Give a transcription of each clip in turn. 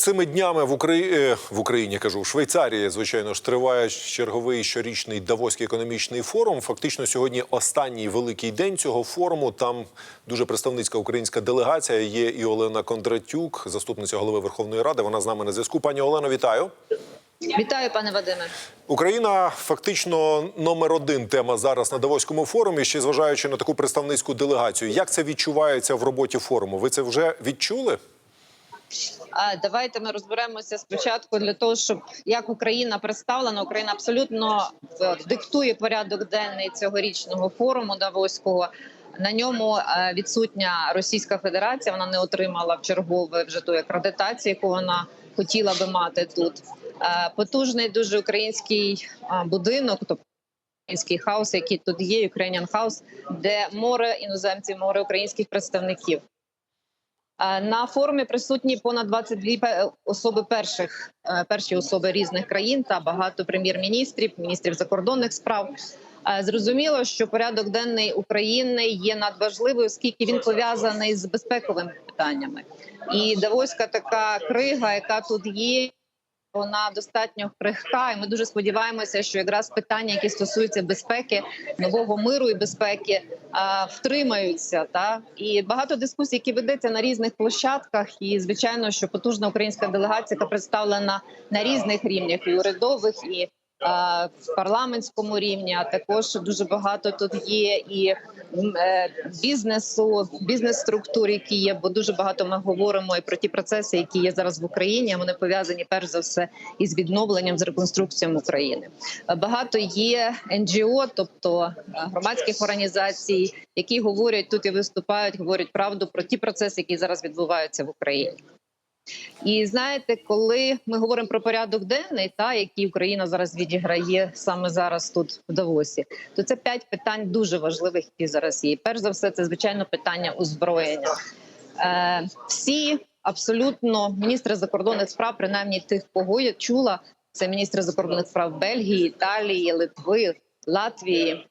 цими днями в Україні в Україні кажу в Швейцарії, звичайно ж, триває черговий щорічний Давоський економічний форум. Фактично, сьогодні останній великий день цього форуму. Там дуже представницька українська делегація. Є і Олена Кондратюк, заступниця голови Верховної Ради. Вона з нами на зв'язку. Пані Олено, вітаю. Вітаю, пане Вадиме. Україна фактично номер один тема зараз на Давоському форумі. Ще зважаючи на таку представницьку делегацію. Як це відчувається в роботі форуму? Ви це вже відчули? Давайте ми розберемося спочатку для того, щоб як Україна представлена, Україна абсолютно е, диктує порядок денний цьогорічного форуму Давоського. На ньому е, відсутня Російська Федерація. Вона не отримала в чергове вже ту акредитацію, яку вона хотіла би мати тут. Е, Потужний дуже український будинок, тобто український хаус, який тут є, Ukrainian House, де море іноземців, море українських представників. Е, На форумі присутні понад 22 пе- особи перших е, перші особи різних країн та багато прем'єр-міністрів, міністрів закордонних справ. Е, Зрозуміло, що порядок денний України є надважливий, оскільки він пов'язаний з безпековими питаннями. І Давоська така крига, яка тут є. Вона достатньо крихка, і ми дуже сподіваємося, що якраз питання, які стосуються безпеки, нового миру і безпеки, а, втримаються. Та і багато дискусій, які ведеться на різних площадках. І звичайно, що потужна українська делегація, яка представлена на різних рівнях, і урядових, і в парламентському рівні. А також дуже багато тут є і е, бізнесу, бізнес-структур, які є, бо дуже багато ми говоримо і про ті процеси, які є зараз в Україні. Вони пов'язані перш за все із відновленням з реконструкцією України. Е, Багато є НГО, тобто е, громадських організацій, які говорять тут і виступають, говорять правду про ті процеси, які зараз відбуваються в Україні. І знаєте, коли ми говоримо про порядок денний, та який Україна зараз відіграє саме зараз тут в Давосі, то це п'ять питань дуже важливих, які зараз є. Перш за все, це звичайно питання озброєння. Е, всі абсолютно міністри закордонних справ, принаймні тих, кого я чула, це міністри закордонних справ Бельгії, Італії, Литви, Латвії,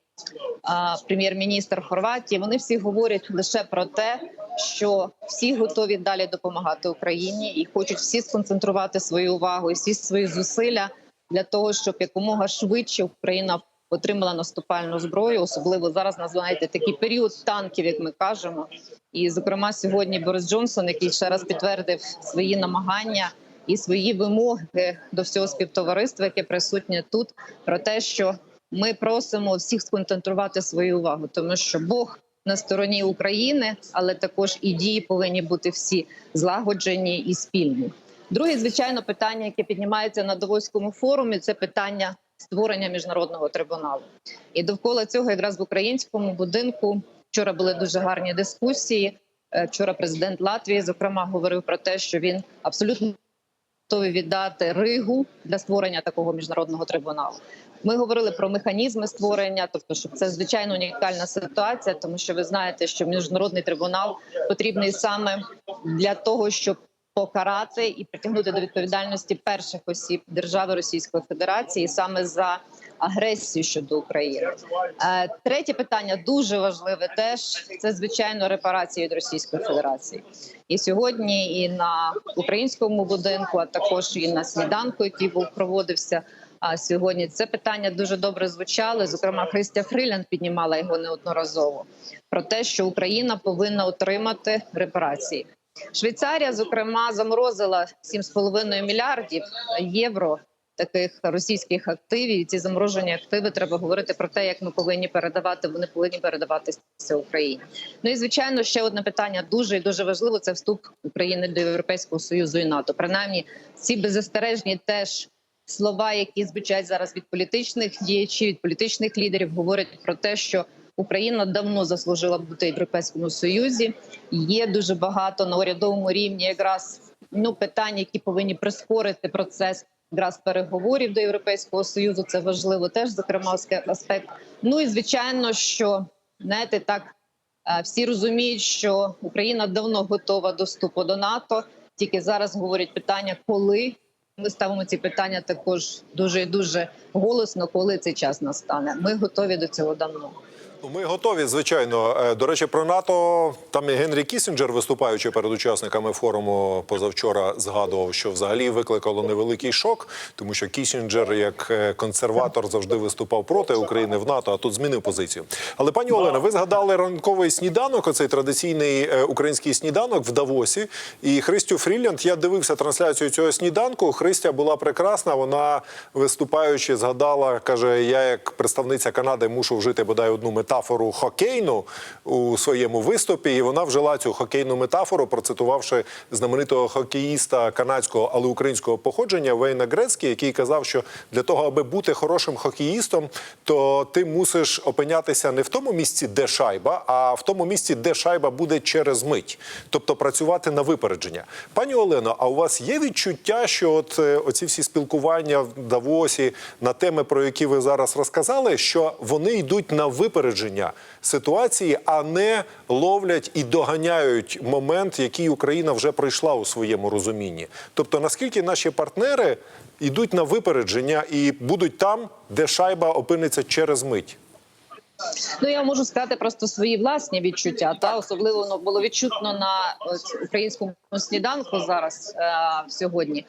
прем'єр-міністр Хорватії. Вони всі говорять лише про те, що всі готові далі допомагати Україні і хочуть всі сконцентрувати свою увагу і всі свої зусилля для того, щоб якомога швидше Україна отримала наступальну зброю, особливо зараз називаєте такий період танків, як ми кажемо. І зокрема, сьогодні Борис Джонсон, який ще раз підтвердив свої намагання і свої вимоги до всього співтовариства, яке присутнє тут, про те, що ми просимо всіх сконцентрувати свою увагу, тому що Бог на стороні України, але також і дії повинні бути всі злагоджені і спільні. Друге, звичайно, питання, яке піднімається на Давоському форумі, це питання створення міжнародного трибуналу. І довкола цього, якраз в українському будинку, вчора були дуже гарні дискусії. Е, Вчора президент Латвії зокрема говорив про те, що він абсолютно готовий віддати Ригу для створення такого міжнародного трибуналу. Ми говорили про механізми створення, тобто, що це звичайно унікальна ситуація, тому що ви знаєте, що міжнародний трибунал потрібний саме для того, щоб покарати і притягнути до відповідальності перших осіб держави Російської Федерації саме за агресію щодо України. Е, Третє питання дуже важливе. Теж це звичайно репарації від Російської Федерації. І сьогодні, і на українському будинку, а також і на сніданку, який був проводився. А сьогодні це питання дуже добре звучали. Зокрема, Христя Фрилян піднімала його неодноразово про те, що Україна повинна отримати репарації. Швейцарія, зокрема, заморозила 7,5 мільярдів євро таких російських активів. І ці заморожені активи треба говорити про те, як ми повинні передавати. Вони повинні передаватися Україні. Ну і звичайно, ще одне питання дуже і дуже важливо: це вступ України до Європейського союзу і НАТО. Принаймні, ці беззастережні теж. Слова, які звучать зараз від політичних діячів, від політичних лідерів, говорять про те, що Україна давно заслужила бути в європейському союзі. Є дуже багато на урядовому рівні, якраз ну питань, які повинні прискорити процес якраз переговорів до європейського союзу. Це важливо теж зокрема аспект. Ну і звичайно, що знаєте, так е, всі розуміють, що Україна давно готова до вступу до НАТО. Тільки зараз говорять питання, коли ми ставимо ці питання також дуже і дуже голосно, коли цей час настане. Ми готові до цього давно. Ну, Ми готові, звичайно. Е, До речі, про НАТО там і Генрі Кісінджер, виступаючи перед учасниками форуму позавчора, згадував, що взагалі викликало невеликий шок, тому що Кісінджер, як е, консерватор, завжди виступав проти України в НАТО, а тут змінив позицію. Але пані Олена, ви згадали ранковий сніданок, оцей традиційний е, український сніданок в Давосі. І Христю Фрілянд, я дивився трансляцію цього сніданку. Христя була прекрасна. Вона виступаючи, згадала, каже: я як представниця Канади мушу вжити бодай одну метафору хокейну у своєму виступі. І вона вжила цю хокейну метафору, процитувавши знаменитого хокеїста канадського, але українського походження Вейна Грецький, який казав, що для того, аби бути хорошим хокеїстом, то ти мусиш опинятися не в тому місці, де шайба, а в тому місці, де шайба буде через мить, тобто працювати на випередження. Пані Олено, а у вас є відчуття, що от е, оці всі спілкування в Давосі на теми, про які ви зараз розказали, що вони йдуть на випередження ситуації, а не ловлять і доганяють момент, який Україна вже пройшла у своєму розумінні. Тобто, наскільки наші партнери йдуть на випередження і будуть там, де шайба опиниться через мить. Ну я можу сказати просто свої власні відчуття. Та особливо воно було відчутно на українському сніданку зараз е, сьогодні.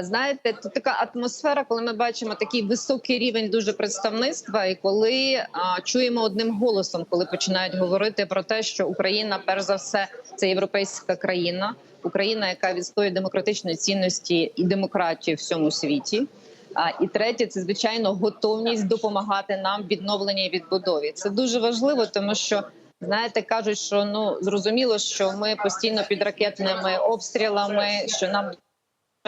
Знаєте, тут така атмосфера, коли ми бачимо такий високий рівень дуже представництва, і коли е, чуємо одним голосом, коли починають говорити про те, що Україна, перш за все, це європейська країна, Україна, яка відстоює демократичні цінності і демократію в всьому світі. А і третє, це звичайно готовність допомагати нам в відновленні і відбудові. Це дуже важливо, тому що знаєте, кажуть, що ну зрозуміло, що ми постійно під ракетними обстрілами, що нам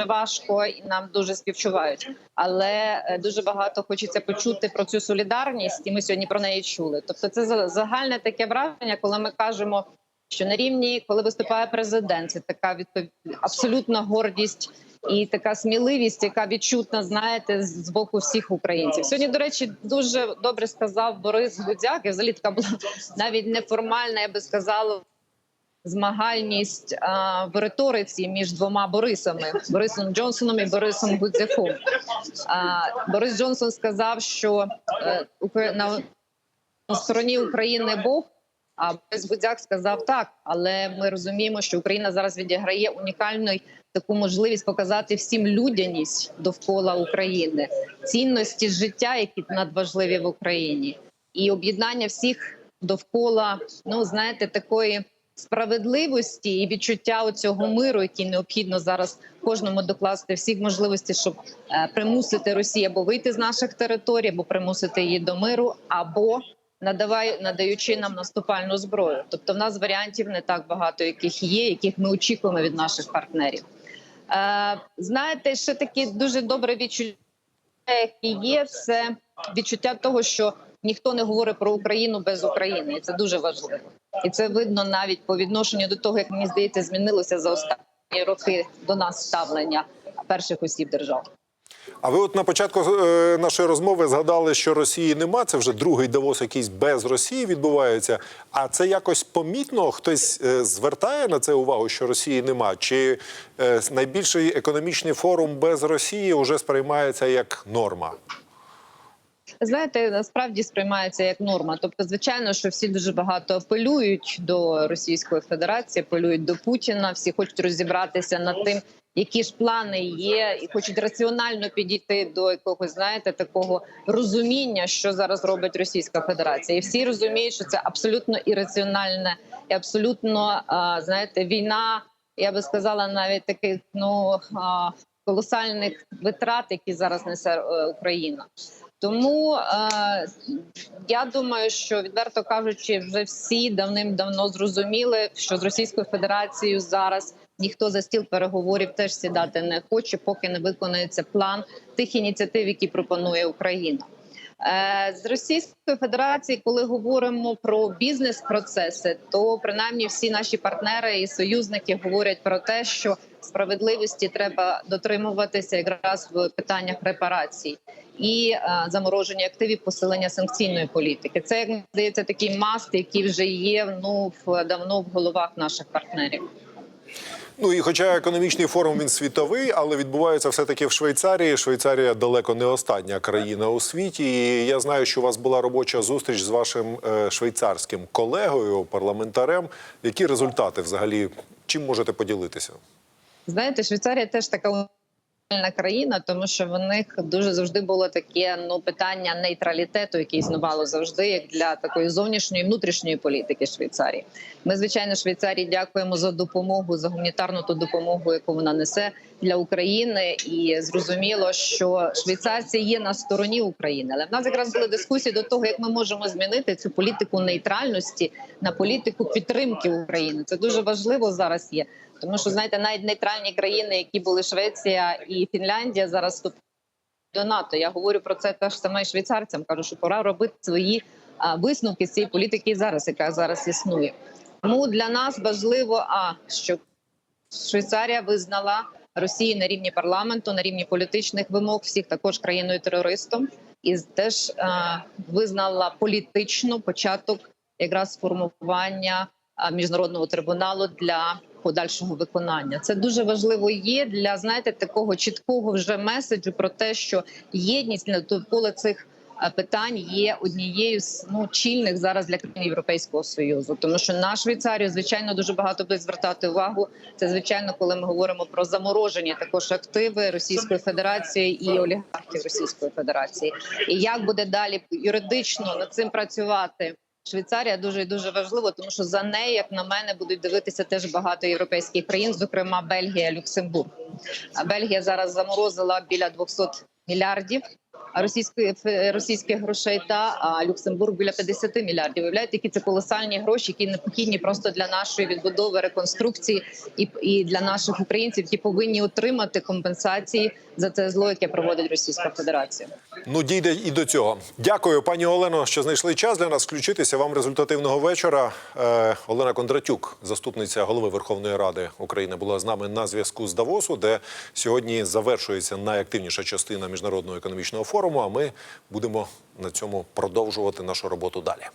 важко і нам дуже співчувають. Але е, дуже багато хочеться почути про цю солідарність, і ми сьогодні про неї чули. Тобто, це за- загальне таке враження, коли ми кажемо. Що на рівні, коли виступає президент, це така відпов... абсолютна гордість і така сміливість, яка відчутна, знаєте, з боку всіх українців. Сьогодні, до речі, дуже добре сказав Борис Гудзяк. І взагалі така була навіть неформальна, я би сказала, змагальність а, в риториці між двома Борисами Борисом Джонсоном і Борисом Гудзяком. А, Борис Джонсон сказав, що е, на, стороні України Бог. А Борис Гудзяк сказав так, але ми розуміємо, що Україна зараз відіграє унікальну таку можливість показати всім людяність довкола України, цінності життя, які надважливі в Україні, і об'єднання всіх довкола, ну знаєте, такої справедливості і відчуття цього миру, який необхідно зараз кожному докласти всіх можливостей, щоб е, примусити Росію або вийти з наших територій, або примусити її до миру, або надавай, надаючи нам наступальну зброю. Тобто, в нас варіантів не так багато, яких є, яких ми очікуємо від наших партнерів. Е, знаєте, ще таке дуже добре відчуття, яке є, це відчуття того, що ніхто не говорить про Україну без України, і це дуже важливо. І це видно навіть по відношенню до того, як мені здається, змінилося за останні роки до нас ставлення перших осіб держави. А ви от на початку е, нашої розмови згадали, що Росії нема. Це вже другий Давос, якийсь без Росії відбувається. А це якось помітно? Хтось е, звертає на це увагу, що Росії нема? Чи е, найбільший економічний форум без Росії вже сприймається як норма? Знаєте, насправді сприймається як норма. Тобто, звичайно, що всі дуже багато апелюють до Російської Федерації, апелюють до Путіна. Всі хочуть розібратися над тим, які ж плани є, і хочуть раціонально підійти до якогось, знаєте, такого розуміння, що зараз робить Російська Федерація, і всі розуміють, що це абсолютно ірраціональне і абсолютно знаєте, війна. Я би сказала, навіть таких ну колосальних витрат, які зараз несе е, Україна. Тому е, я думаю, що відверто кажучи, вже всі давним-давно зрозуміли, що з Російською Федерацією зараз ніхто за стіл переговорів теж сідати не хоче, поки не виконується план тих ініціатив, які пропонує Україна. Е, З Російської Федерації, коли говоримо про бізнес-процеси, то принаймні всі наші партнери і союзники говорять про те, що справедливості треба дотримуватися якраз в питаннях репарацій і е, замороження активів, посилення санкційної політики. Це як здається такий маст, який вже є ну в давно в головах наших партнерів. Ну і хоча економічний форум він світовий, але відбувається все таки в Швейцарії. Швейцарія далеко не остання країна у світі. І я знаю, що у вас була робоча зустріч з вашим е, швейцарським колегою, парламентарем. Які результати взагалі? Чим можете поділитися? Знаєте, Швейцарія теж така країна, тому що в них дуже завжди було таке ну питання нейтралітету, яке існувало завжди, як для такої зовнішньої внутрішньої політики Швейцарії. Ми, звичайно, Швейцарії дякуємо за допомогу, за гуманітарну ту допомогу, яку вона несе для України. І зрозуміло, що швейцарці є на стороні України. Але в нас якраз були дискусії до того, як ми можемо змінити цю політику нейтральності на політику підтримки України. Це дуже важливо зараз є. Тому що знаєте, навіть нейтральні країни, які були Швеція і Фінляндія, зараз вступають до НАТО. Я говорю про це теж саме і швейцарцям. Кажу, що пора робити свої висновки з цієї політики зараз, яка зараз існує. Тому для нас важливо, а що Швейцарія визнала Росію на рівні парламенту, на рівні політичних вимог, всіх також країною терористом, і теж а, визнала політично початок якраз формування а, міжнародного трибуналу для подальшого виконання. Це дуже важливо є для знаєте такого чіткого вже меседжу про те, що єдність навколо цих е, питань є однією з ну чільних зараз для країн Європейського союзу, тому що на Швейцарію звичайно дуже багато буде звертати увагу. Це звичайно, коли ми говоримо про заморожені також активи Російської Федерації і олігархів Російської Федерації, і як буде далі юридично над цим працювати. Швейцарія дуже дуже важливо, тому що за неї, як на мене, будуть дивитися теж багато європейських країн, зокрема Бельгія, Люксембург. А Бельгія зараз заморозила біля 200 мільярдів російської російських грошей, та а Люксембург біля 50 мільярдів. Уявляєте, які це колосальні гроші, які необхідні просто для нашої відбудови, реконструкції і, і для наших українців, які повинні отримати компенсації за це зло, яке проводить Російська Федерація. Ну, дійде і до цього. Дякую, пані Олено, що знайшли час для нас включитися. Вам результативного вечора. Е, Олена Кондратюк, заступниця голови Верховної Ради України, була з нами на зв'язку з Давосу, де сьогодні завершується найактивніша частина міжнародного економічного форуму. А ми будемо на цьому продовжувати нашу роботу далі.